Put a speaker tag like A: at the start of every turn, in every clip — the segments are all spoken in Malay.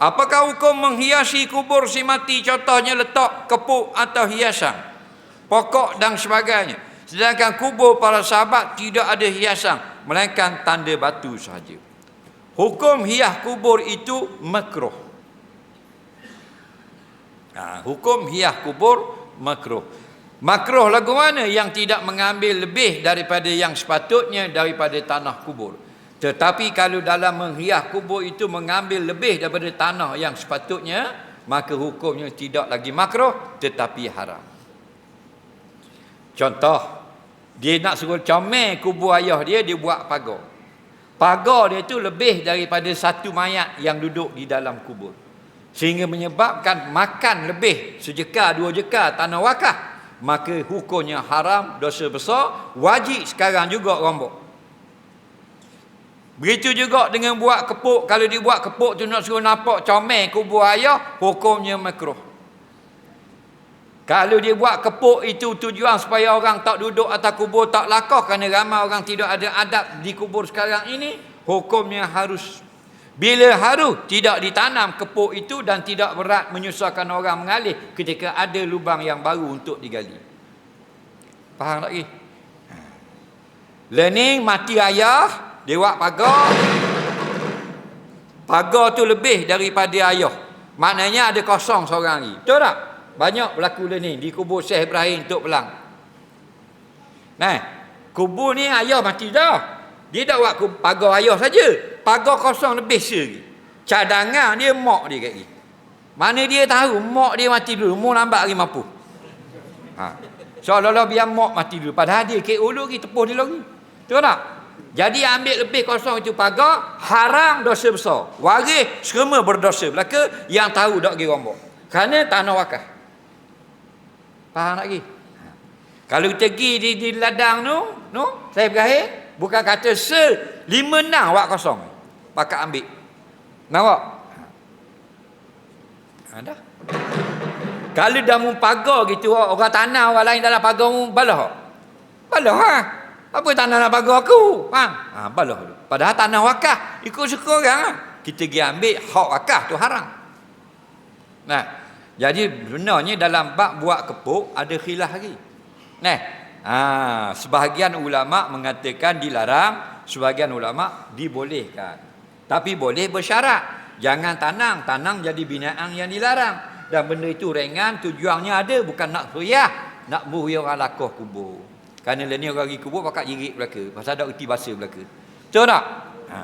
A: Apakah hukum menghiasi kubur si mati contohnya letak kepuk atau hiasan, pokok dan sebagainya. Sedangkan kubur para sahabat tidak ada hiasan melainkan tanda batu sahaja. Hukum hias kubur itu makruh. Ha, hukum hias kubur makruh. Makruh lagu mana yang tidak mengambil lebih daripada yang sepatutnya daripada tanah kubur. Tetapi kalau dalam menghias kubur itu mengambil lebih daripada tanah yang sepatutnya, maka hukumnya tidak lagi makruh tetapi haram. Contoh, dia nak suruh comel kubur ayah dia, dia buat pagar. Pagar dia itu lebih daripada satu mayat yang duduk di dalam kubur. Sehingga menyebabkan makan lebih sejeka, dua jeka tanah wakaf. Maka hukumnya haram, dosa besar, wajib sekarang juga rombok. Begitu juga dengan buat kepuk. Kalau dia buat kepuk tu nak suruh nampak comel kubur ayah, hukumnya makruh. Kalau dia buat kepuk itu tujuan supaya orang tak duduk atas kubur tak lakoh kerana ramai orang tidak ada adab di kubur sekarang ini, hukumnya harus. Bila harus tidak ditanam kepuk itu dan tidak berat menyusahkan orang mengalih ketika ada lubang yang baru untuk digali. Faham lagi? Learning mati ayah, dia buat pagar. Pagar tu lebih daripada ayah. Maknanya ada kosong seorang lagi. Betul tak? Banyak berlaku ni di kubur Syekh Ibrahim Tok Pelang. Nah, kubur ni ayah mati dah. Dia tak buat pagar ayah saja. Pagar kosong lebih lagi. Cadangan dia mak dia kat ni. Mana dia tahu mak dia mati dulu, mu lambat lagi mampu. Ha. Seolah-olah biar mak mati dulu. Padahal dia ke ulu lagi, tepuh dia lagi. Betul tak? Jadi ambil lebih kosong itu pagar, haram dosa besar. Waris semua berdosa. Belaka yang tahu tak pergi rombok. Kerana tanah wakaf. Faham lagi? Kalau kita pergi di, di ladang tu, no, saya berakhir, bukan kata se lima enam wak kosong. Pakat ambil. Nampak? Ada. Kalau dah mu pagar gitu, orang tanah orang lain dalam pagar mu balah. Balah ha. Apa tanah dalam pagar aku? Faham? Ha, balah dulu. Padahal tanah wakaf, ikut suka orang ha. Kita pergi ambil hak wakaf tu haram. Nah, jadi sebenarnya dalam bab buat kepuk ada khilaf lagi. Nah, ha, sebahagian ulama mengatakan dilarang, sebahagian ulama dibolehkan. Tapi boleh bersyarat. Jangan tanang, tanang jadi binaan yang dilarang. Dan benda itu ringan, tujuannya ada bukan nak suyah, nak buhi orang lakuh kubur. Kerana ni orang pergi kubur pakat jirik belaka, pasal ada uti bahasa belaka. Betul tak? Ha.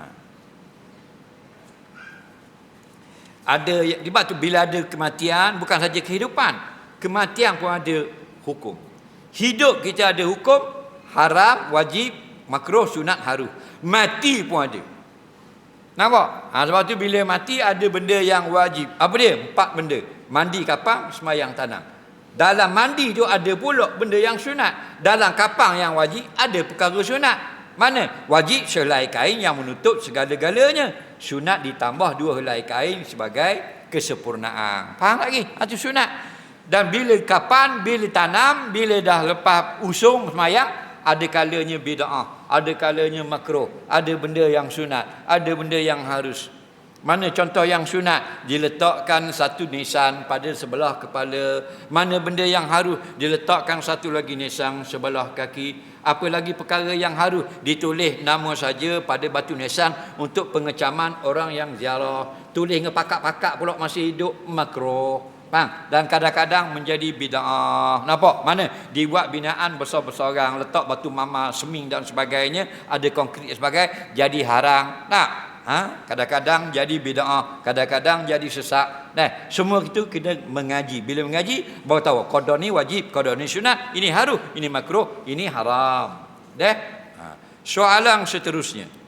A: ada sebab tu bila ada kematian bukan saja kehidupan. Kematian pun ada hukum. Hidup kita ada hukum haram wajib makruh sunat harus mati pun ada. Nampak? Ha, sebab tu bila mati ada benda yang wajib. Apa dia? Empat benda. Mandi kapang semayang tanam dalam mandi tu ada pula benda yang sunat dalam kapang yang wajib ada perkara sunat mana wajib selai kain yang menutup segala-galanya sunat ditambah dua helai kain sebagai kesempurnaan. Faham lagi? Itu sunat. Dan bila kapan, bila tanam, bila dah lepas usung semayang, ada kalanya bida'ah, ada kalanya makruh, ada benda yang sunat, ada benda yang harus. Mana contoh yang sunat? Diletakkan satu nisan pada sebelah kepala. Mana benda yang harus? Diletakkan satu lagi nisan sebelah kaki. Apa lagi perkara yang harus? Ditulis nama saja pada batu nisan untuk pengecaman orang yang ziarah. Tulis dengan pakak-pakak pula masih hidup makruh. Faham? Dan kadang-kadang menjadi bid'ah. Nampak? Mana? Dibuat binaan besar-besaran, letak batu mama, seming dan sebagainya, ada konkret sebagainya, jadi haram. Tak? Ha? Kadang-kadang jadi bid'ah, kadang-kadang jadi sesak. Nah, semua itu kena mengaji. Bila mengaji, baru tahu qada ni wajib, qada ni sunat, ini harus, ini makruh, ini haram. Dah? Ha. Soalan seterusnya.